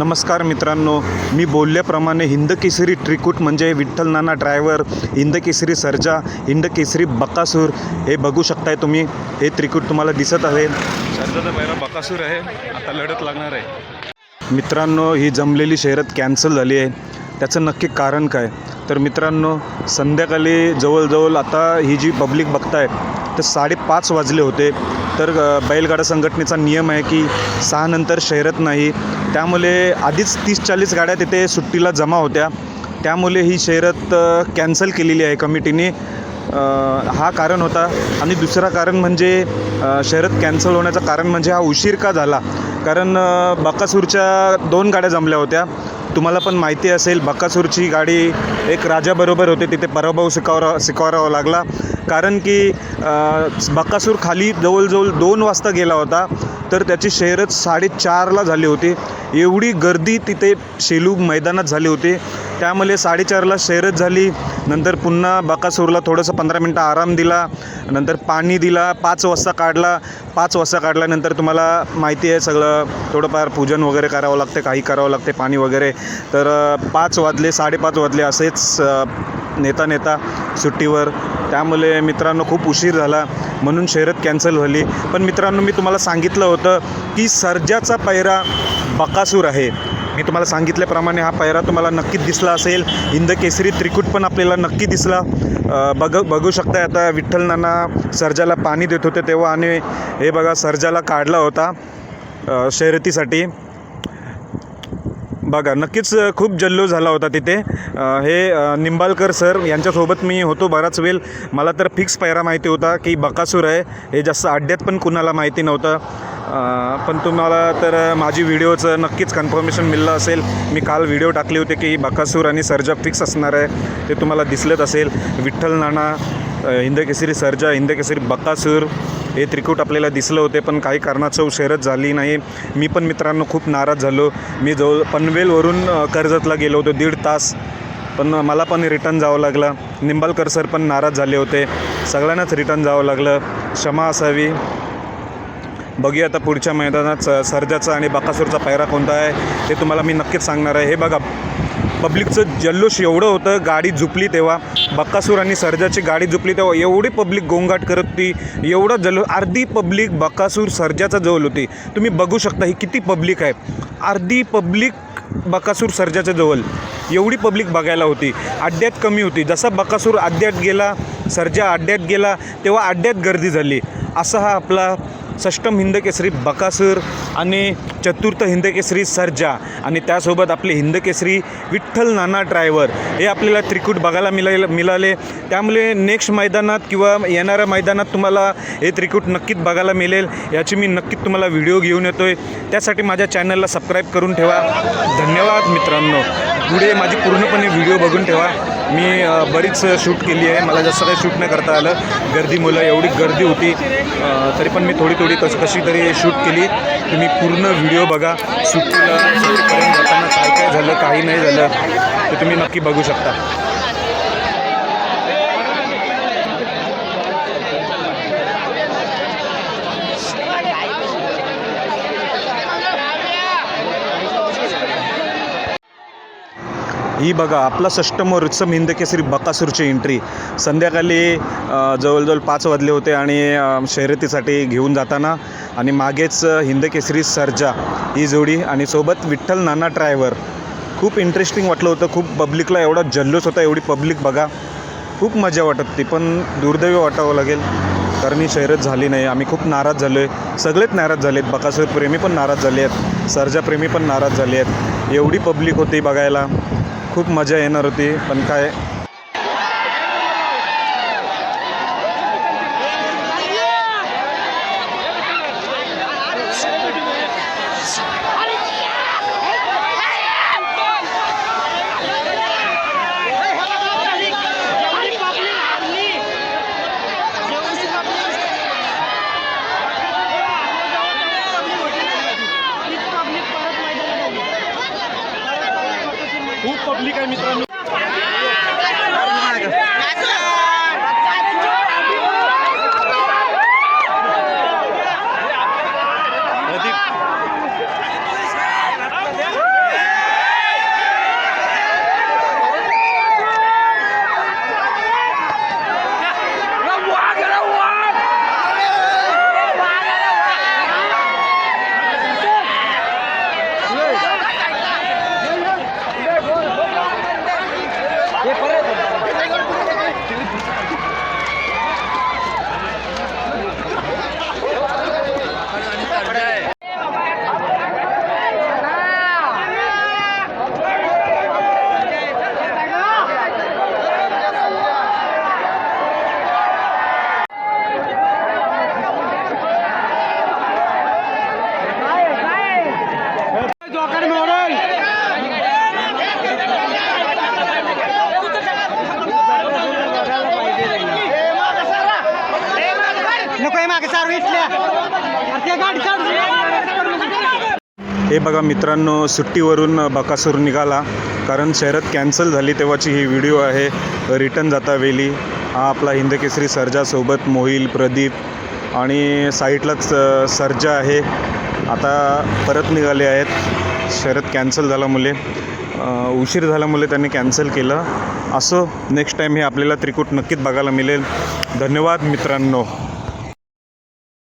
नमस्कार मित्रांनो मी बोलल्याप्रमाणे हिंद केसरी त्रिकूट म्हणजे विठ्ठल नाना ड्रायव्हर हिंद केसरी सर्जा हिंद केसरी बकासूर हे बघू शकताय तुम्ही. हे त्रिकूट तुम्हाला दिसत आहे. सर्जाचा पहिला बकासूर आहे. आता लढत लागणार आहे. मित्रांनो ही जमलेली शर्यत कॅन्सल झाली आहे. त्याचं नक्की कारण काय? तर मित्रांनो संध्याकाळी जवळजवळ आता ही जी पब्लिक बघताय तर साडेपाच वाजले होते. तर बैलगाडा संघटनेचा नियम आहे की सहानंतर शहरत नाही. त्यामुळे आधीच तीस चाळीस गाड्या तिथे सुट्टीला जमा होत्या. त्यामुळे ही शहरत कॅन्सल केलेली आहे कमिटीने. हा कारण होता. आणि दुसरा कारण म्हणजे शहरत कॅन्सल होण्याचं कारण म्हणजे हा उशीर का झाला? कारण बकासूरच्या दोन गाड्या जमल्या होत्या. तुम्हाला पण माहिती असेल बकासूरची गाडी एक राजाबरोबर होते तिथे पराभव शिकावरा शिकवारावा लागला. कारण की बकासूर खाली जवळजवळ दोन वाजता गेला होता तर त्याची शहरच साडेचारला झाली होती. एवढी गर्दी तिथे शेलू मैदानात झाली होती. त्यामुळे साडेचारला शर्यत झाली. नंतर पुन्हा बकासूरला थोडंसं पंधरा मिनटं आराम दिला. नंतर पाणी दिला. पाच वाजता काढला. पाच वाजता काढल्यानंतर तुम्हाला माहिती आहे सगळं. थोडंफार पूजन वगैरे करावं लागते. काही करावं लागते पाणी वगैरे. तर पाच वाजले साडेपाच वाजले असेच नेता नेता सुट्टीवर. त्यामुळे मित्रांनो खूप उशीर झाला. म्हणून शर्यत कॅन्सल झाली. पण मित्रांनो मी तुम्हाला सांगितलं होतं की सर्जाचा पैरा बकासूर आहे. मी तुम्हाला सांगितल्याप्रमाणे हा पायरा तुम्हाला नक्कीच दिसला असेल. हिंद केसरी त्रिकूट पण आपल्याला नक्की दिसला. बघ बघू शकता आता विठ्ठल नाना सर्जाला पाणी देत होते तेव्हा आणि हे बघा सर्जाला काढला होता शर्यतीसाठी. बघा नक्कीच खूप जल्लोष झाला होता तिथे. हे निंबाळकर सर यांच्यासोबत मी होतो बराच वेळ. मला तर फिक्स पायरा माहिती होता की बकासूर आहे. हे जास्त अड्ड्यात पण कुणाला माहिती नव्हतं. पण तुम्हाला तर माझी व्हिडिओचं नक्कीच कन्फर्मेशन मिळलं असेल. मी काल व्हिडिओ टाकले होते की बकासूर आणि सर्जा फिक्स असणार आहे. ते तुम्हाला दिसलंच असेल. विठ्ठल नाना हिंदकेसरी सर्जा हिंदकेसरी बकासूर हे त्रिकूट आपल्याला दिसलं होते पण काही कारणाचं शर्यत झाली नाही. मी पण मित्रांनो खूप नाराज झालो. मी जवळ पनवेलवरून कर्जतला गेलो होतो दीड तास. पण मला पण रिटर्न जावं लागलं. निंबाळकर सर पण नाराज झाले होते. सगळ्यांनाच रिटर्न जावं लागलं. क्षमा असावी. बघूया आता पुढच्या मैदानात स- सर्जाचा आणि बकासूरचा पायरा कोणता आहे ते तुम्हाला मी नक्कीच सांगणार आहे. हे बघा पब्लिकचं जल्लोष एवढं होतं गाडी झुपली तेव्हा. बक्कासूर आणि सर्जाची गाडी झुपली तेव्हा एवढी पब्लिक गोंगाट करत होती एवढं जल्लो अर्धी पब्लिक बकासूर सर्जाचा जवळ होती. तुम्ही बघू शकता ही किती पब्लिक आहे. अर्धी पब्लिक बकासूर सर्जाच्या जवळ. एवढी पब्लिक बघायला होती. अड्ड्यात कमी होती. जसा बकासूर अड्ड्यात गेला सर्जा अड्ड्यात गेला तेव्हा अड्ड्यात गर्दी झाली. असा हा आपला षष्टम हिंदकेसरी बकासूर आणि चतुर्थ हिंदकेसरी सर्जा आणि त्यासोबत आपले हिंदकेसरी विठ्ठल नाना ड्रायव्हर हे आपल्याला त्रिकूट बघायला मिळाले मिळाले. त्यामुळे नेक्स्ट मैदानात किंवा येणाऱ्या मैदानात तुम्हाला हे त्रिकूट नक्कीच बघायला मिळेल. याची मी नक्कीच तुम्हाला व्हिडिओ घेऊन येतो आहे त्यासाठी माझ्या चॅनलला सबस्क्राईब करून ठेवा. धन्यवाद मित्रांनो. पुढे माझी पूर्णपणे व्हिडिओ बघून ठेवा. मी बरीच शूट केली आहे. मला जास्त काही शूट नाही करता आलं. गर्दी मुलं एवढी गर्दी होती. तरी पण मी थोडी थोडी कस कशी तरी शूट केली. तुम्ही पूर्ण व्हिडिओ बघा. शूट केलं जाताना काय काय झालं काही नाही झालं ते तुम्ही नक्की बघू शकता. ही बघा आपला सष्टम रित्सम हिंद केसरी बकासूरची एंट्री संध्याकाळी जवळजवळ पाच वाजले होते आणि शर्यतीसाठी घेऊन जाताना आणि मागेच हिंदकेसरी हिंद केसरी सर्जा ही जोडी आणि सोबत विठ्ठल नाना ड्रायव्हर. खूप इंटरेस्टिंग वाटलं होतं खूप पब्लिकला एवढा जल्लोष होता एवढी पब्लिक बघा. खूप मजा वाटत होती पण दुर्दैवी वाटावं लागेल. कारण ही शर्यत झाली नाही. आम्ही खूप नाराज झालो आहे सगळेच नाराज झाले आहेत बकासूर प्रेमी पण नाराज झाले आहेत. सर्जाप्रेमी पण नाराज झाले आहेत. एवढी पब्लिक होती बघायला. खूप मजा येणार होती पण काय पब्लिक आहे मित्रांनो? मागे इथल्या गाडी हे बघा मित्रांनो सुट्टीवरून बकासूर निघाला. कारण शहरात कॅन्सल झाली तेव्हाची ही व्हिडिओ आहे. रिटर्न जाता वेली. हा आपला हिंदकेसरी सर्जासोबत मोहिल प्रदीप आणि साईटलाच सर्जा आहे. आता परत निघाले आहेत. शहरात कॅन्सल झाल्यामुळे उशीर झाल्यामुळे त्यांनी कॅन्सल केलं. असो नेक्स्ट टाईम हे आपल्याला त्रिकूट नक्कीच बघायला मिळेल. धन्यवाद मित्रांनो.